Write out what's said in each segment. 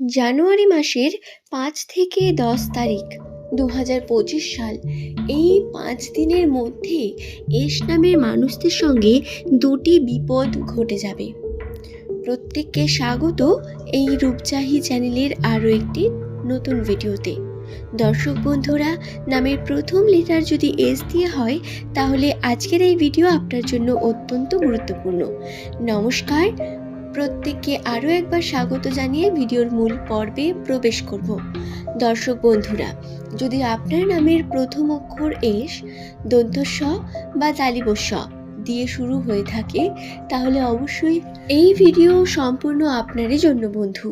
জানুয়ারি মাসের পাঁচ থেকে দশ তারিখ দু হাজার পঁচিশ সাল। এই পাঁচ দিনের মধ্যে এস নামের মানুষদের সঙ্গে দুটি বিপদ ঘটে যাবে। প্রত্যেককে স্বাগত এই রূপচাহি চ্যানেলের আরও একটি নতুন ভিডিওতে। দর্শক বন্ধুরা, নামের প্রথম লেটার যদি এস দিয়ে হয়, তাহলে আজকের এই ভিডিও আপনার জন্য অত্যন্ত গুরুত্বপূর্ণ। নমস্কার প্রত্যেককে আরও একবার স্বাগত জানিয়ে ভিডিওর মূল পর্বে প্রবেশ করব। দর্শক বন্ধুরা, যদি আপনার নামের প্রথম অক্ষর এস স বা তালিব স দিয়ে শুরু হয়ে থাকে, তাহলে অবশ্যই এই ভিডিও সম্পূর্ণ আপনারই জন্য বন্ধু।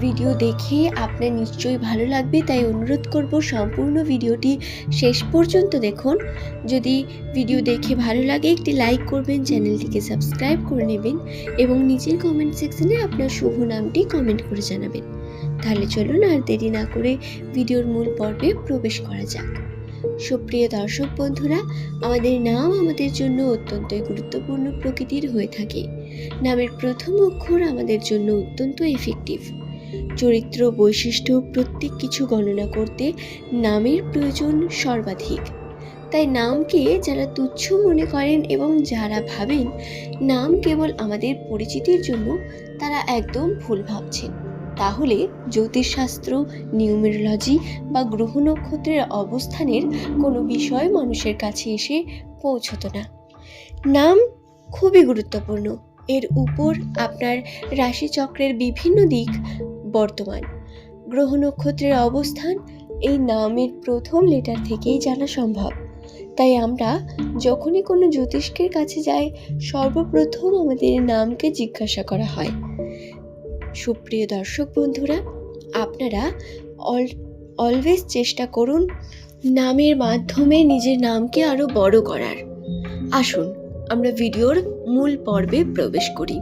ভিডিও দেখে আপনার নিশ্চয়ই ভালো লাগবে, তাই অনুরোধ করব সম্পূর্ণ ভিডিওটি শেষ পর্যন্ত দেখুন। যদি ভিডিও দেখে ভালো লাগে, একটি লাইক করবেন, চ্যানেলটিকে সাবস্ক্রাইব করে নেবেন এবং নিচের কমেন্ট সেকশনে আপনার শুভ নামটি কমেন্ট করে জানাবেন। তাহলে চলুন আর দেরি না করে ভিডিওর মূল পর্বে প্রবেশ করা যাক। সুপ্রিয় দর্শক বন্ধুরা, আমাদের নাম আমাদের জন্য অত্যন্তই গুরুত্বপূর্ণ প্রকৃতির হয়ে থাকে। নামের প্রথম অক্ষর আমাদের জন্য অত্যন্ত এফেক্টিভ চরিত্র বৈশিষ্ট্য প্রত্যেক কিছু গণনা করতে নামের প্রয়োজন সর্বাধিক। তাই নামকে যারা তুচ্ছ মনে করেন এবং যারা ভাবেন নাম কেবল আমাদের পরিচিতির জন্য, তারা একদম ভুল ভাবছেন। তাহলে জ্যোতিষশাস্ত্র, নিউমেরোলজি বা গ্রহ নক্ষত্রের অবস্থানের কোনো বিষয় মানুষের কাছে এসে পৌঁছতো না। নাম খুবই গুরুত্বপূর্ণ। এর উপর আপনার রাশিচক্রের বিভিন্ন দিক বর্তমান। গ্রহ নক্ষত্রের অবস্থান এই নামের প্রথম লেটার থেকেই জানা সম্ভব। তাই আমরা যখনই কোনো জ্যোতিষ্কের কাছে যাই, সর্বপ্রথম আমাদের নামকে জিজ্ঞাসা করা হয়। সুপ্রিয় দর্শক বন্ধুরা, আপনারা অল অলওয়েজ চেষ্টা করুন নামের মাধ্যমে নিজের নামকে আরও বড় করার। আসুন, আমরা ভিডিওর মূল পর্বে প্রবেশ করি।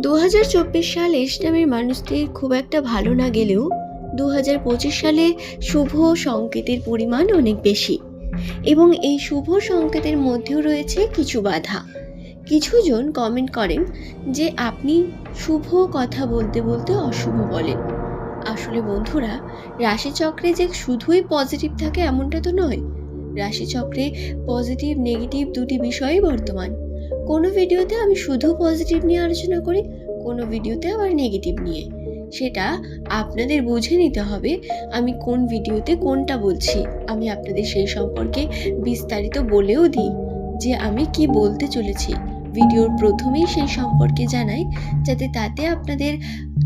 দু হাজার চব্বিশ সাল এস নামের মানুষদের খুব একটা ভালো না গেলেও দু হাজার পঁচিশ সালে শুভ সংকেতের পরিমাণ অনেক বেশি। এবং এই শুভ সংকেতের মধ্যেও রয়েছে কিছু বাধা। কিছুজন কমেন্ট করেন যে আপনি শুভ কথা বলতে বলতে অশুভ বলেন। আসলে বন্ধুরা, রাশিচক্রে যে শুধুই পজিটিভ থাকে এমনটা তো নয়। রাশিচক্রে পজিটিভ নেগেটিভ দুটি বিষয়ই বর্তমান। কোনো ভিডিওতে আমি শুধু পজিটিভ নিয়ে আলোচনা করি, কোনো ভিডিওতে আবার নেগেটিভ নিয়ে। সেটা আপনাদের বুঝে নিতে হবে আমি কোন ভিডিওতে কোনটা বলছি। আমি আপনাদের সেই সম্পর্কে বিস্তারিত বলেও দিই যে আমি কি বলতে চলেছি। ভিডিওর প্রথমেই সেই সম্পর্কে জানাই যাতে তাতে আপনাদের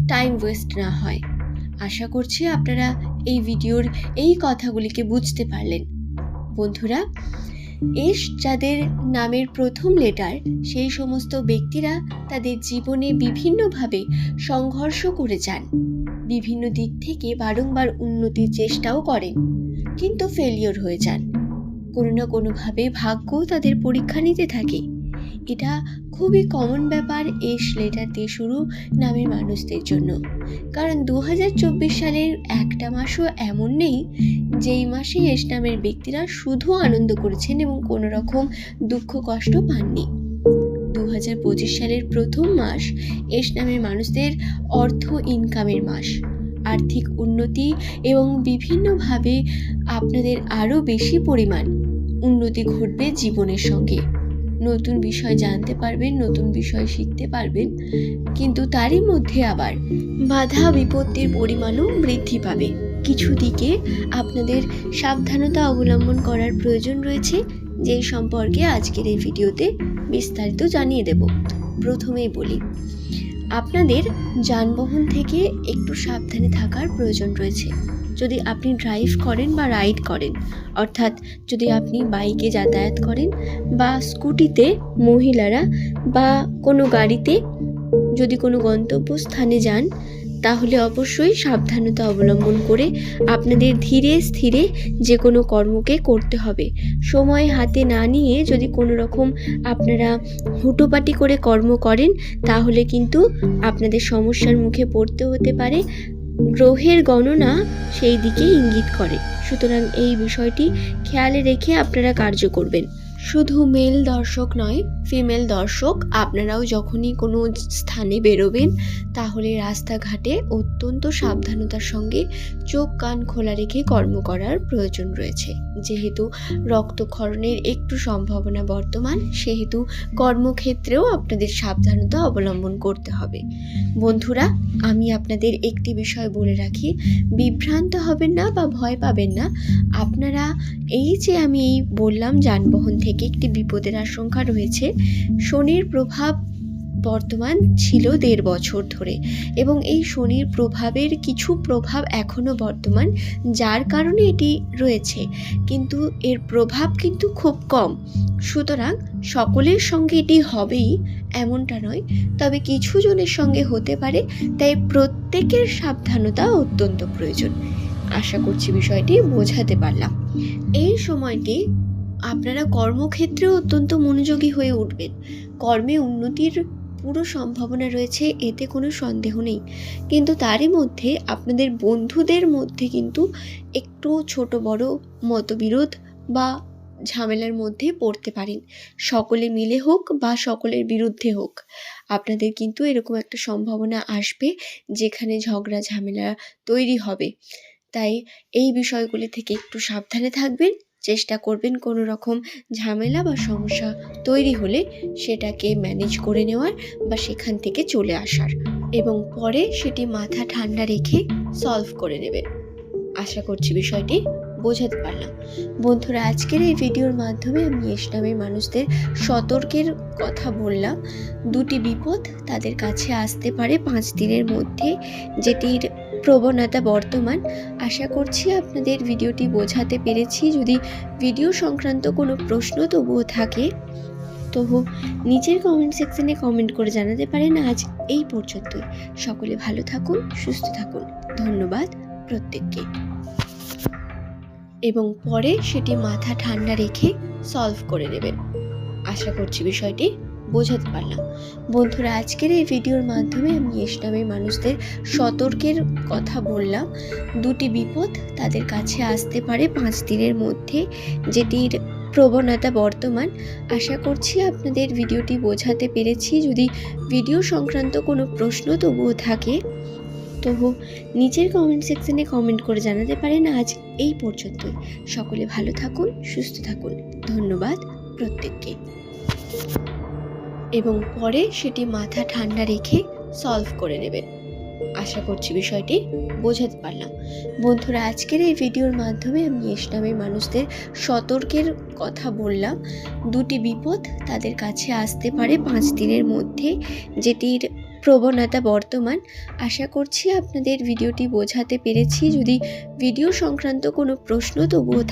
টাইম ওয়েস্ট না হয়। আশা করছি আপনারা এই ভিডিওর এই কথাগুলিকে বুঝতে পারলেন। বন্ধুরা এস যাদের নামের প্রথম লেটার, সেই সমস্ত ব্যক্তিরা তাদের জীবনে বিভিন্নভাবে সংঘর্ষ করে যান। বিভিন্ন দিক থেকে বারংবার উন্নতির চেষ্টাও করেন, কিন্তু ফেলিওর হয়ে যান। কোনো না কোনোভাবে ভাগ্যও তাদের পরীক্ষা নিতে থাকে। এটা খুবই কমন ব্যাপার এস লেটার দিয়ে শুরু নামের মানুষদের জন্য। কারণ দু হাজার চব্বিশ সালের একটা মাসও এমন নেই, যেই মাসে এস নামের ব্যক্তিরা শুধু আনন্দ করেছেন এবং কোনো রকম দুঃখ, কষ্ট পাননি। দু হাজার পঁচিশ সালের প্রথম মাস এস নামের মানুষদের অর্থ ইনকামের মাস। আর্থিক উন্নতি এবং বিভিন্নভাবে আপনাদের আরও বেশি পরিমাণ উন্নতি ঘটবে জীবনের সঙ্গে। নতুন বিষয় জানতে পারবেন, নতুন বিষয় শিখতে পারবেন, কিন্তু তারই মধ্যে আবার বাধা বিপত্তির পরিমাণও বৃদ্ধি পাবে। কিছু দিকে আপনাদের সাবধানতা অবলম্বন করার প্রয়োজন রয়েছে, যেই সম্পর্কে আজকের এই ভিডিওতে বিস্তারিত জানিয়ে দেব। প্রথমেই বলি, আপনাদের যানবাহন থেকে একটু সাবধানে থাকার প্রয়োজন রয়েছে। যদি আপনি ড্রাইভ করেন বা রাইড করেন, অর্থাৎ যদি আপনি বাইকে যাতায়াত করেন বা স্কুটিতে মহিলারা বা কোনো গাড়িতে যদি কোনো গন্তব্যস্থানে যান, তাহলে অবশ্যই সাবধানতা অবলম্বন করে আপনাদের ধীরে স্থিরে যে কোনো কর্মকে করতে হবে। সময় হাতে না নিয়ে যদি কোনো রকম আপনারা হুটোপাটি করে কর্ম করেন, তাহলে কিন্তু আপনাদের সমস্যার মুখে পড়তে হতে পারে। গ্রহের গণনা সেই দিকে ইঙ্গিত করে। সুতরাং এই বিষয়টি খেয়ালে রেখে আপনারা কার্য করবেন। শুধু মেল দর্শক নয় ফিমেল দর্শক, আপনারাও যখনই কোনো স্থানে বেরোবেন, তাহলে রাস্তাঘাটে অত্যন্ত সাবধানতার সঙ্গে চোখ কান খোলা রেখে কর্ম করার প্রয়োজন রয়েছে। যেহেতু রক্তক্ষরণের একটু সম্ভাবনা বর্তমান, সেহেতু কর্মক্ষেত্রেও আপনাদের সাবধানতা অবলম্বন করতে হবে। বন্ধুরা, আমি আপনাদের একটি বিষয় বলে রাখি, বিভ্রান্ত হবেন না বা ভয় পাবেন না। আপনারা এই যে আমি এই বললাম যানবাহন থেকে একটি বিপদের আশঙ্কা রয়েছে। শনির প্রভাব বর্তমান ছিল দেড় বছর ধরে এবং এই শনির প্রভাবের কিছু প্রভাব এখনও বর্তমান, যার কারণে এটি রয়েছে। কিন্তু এর প্রভাব কিন্তু খুব কম। সুতরাং সকলের সঙ্গে এটি হবেই এমনটা নয়, তবে কিছু জনের সঙ্গে হতে পারে, তাই প্রত্যেকের সাবধানতা অত্যন্ত প্রয়োজন। আশা করছি বিষয়টি বোঝাতে পারলাম। এই সময়টি আপনারা কর্মক্ষেত্রে অত্যন্ত মনোযোগী হয়ে উঠবেন। কর্মে উন্নতির পুরো সম্ভাবনা রয়েছে, এতে কোনো সন্দেহ নেই। কিন্তু তারই মধ্যে আপনাদের বন্ধুদের মধ্যে কিন্তু একটু ছোট বড় মতবিরোধ বা ঝামেলার মধ্যে পড়তে পারেন। সকলে মিলে হোক বা সকলের বিরুদ্ধে হোক, আপনাদের কিন্তু এরকম একটা সম্ভাবনা আসবে যেখানে ঝগড়া, ঝামেলা তৈরি হবে। তাই এই বিষয়গুলি থেকে একটু সাবধানে থাকবেন। চেষ্টা করবেন কোনো রকম ঝামেলা বা সমস্যা তৈরি হলে সেটাকে ম্যানেজ করে নেওয়ার বা সেখান থেকে চলে আসার এবং পরে সেটি মাথা ঠান্ডা রেখে সলভ করে নেবেন। আশা করছি বিষয়টি বোঝাতে পারলাম। বন্ধুরা, আজকের এই ভিডিওর মাধ্যমে আমি ইসলামের মানুষদের সতর্কের কথা বললাম। দুটি বিপদ তাদের কাছে আসতে পারে পাঁচ দিনের মধ্যে যেটির প্রবণতা বর্তমান। আশা করছি আপনাদের ভিডিওটি বোঝাতে পেরেছি। যদি ভিডিও সংক্রান্ত কোনো প্রশ্ন তবুও থাকে, তবু নিচের কমেন্ট সেকশনে কমেন্ট করে জানাতে পারেন। আজ এই পর্যন্তই। সকলে ভালো থাকুন, সুস্থ থাকুন। ধন্যবাদ প্রত্যেককে। এবং পরে সেটি মাথা ঠান্ডা রেখে সলভ করে নেবেন। আশা করছি বিষয়টি বোঝাতে পারলাম। বন্ধুরা, আজকের এই ভিডিওর মাধ্যমে আমি ইসলামের মানুষদের সতর্কের কথা বললাম। দুটি বিপদ তাদের কাছে আসতে পারে পাঁচ দিনের মধ্যে, যেটির প্রবণতা বর্তমান। আশা করছি আপনাদের ভিডিওটি বোঝাতে পেরেছি। যদি ভিডিও সংক্রান্ত কোনো প্রশ্ন তবুও থাকে, তবু নিচের কমেন্ট সেকশনে কমেন্ট করে জানাতে পারেন। আজ এই পর্যন্তই। সকলে ভালো থাকুন, সুস্থ থাকুন। ধন্যবাদ প্রত্যেককে। এবং পরে সেটি মাথা ঠান্ডা রেখে সলভ করে নেবেন। আশা করছি বিষয়টি বোঝাতে পারলাম। বন্ধুরা, আজকের এই ভিডিওর মাধ্যমে আমি ইসলামের মানুষদের সতর্কের কথা বললাম। দুটি বিপদ তাদের কাছে আসতে পারে পাঁচ দিনের মধ্যে, যেটির প্রবণতা বর্তমান। আশা করছি আপনাদের ভিডিওটি বোঝাতে পেরেছি। যদি ভিডিও সংক্রান্ত কোনো প্রশ্ন, তবুও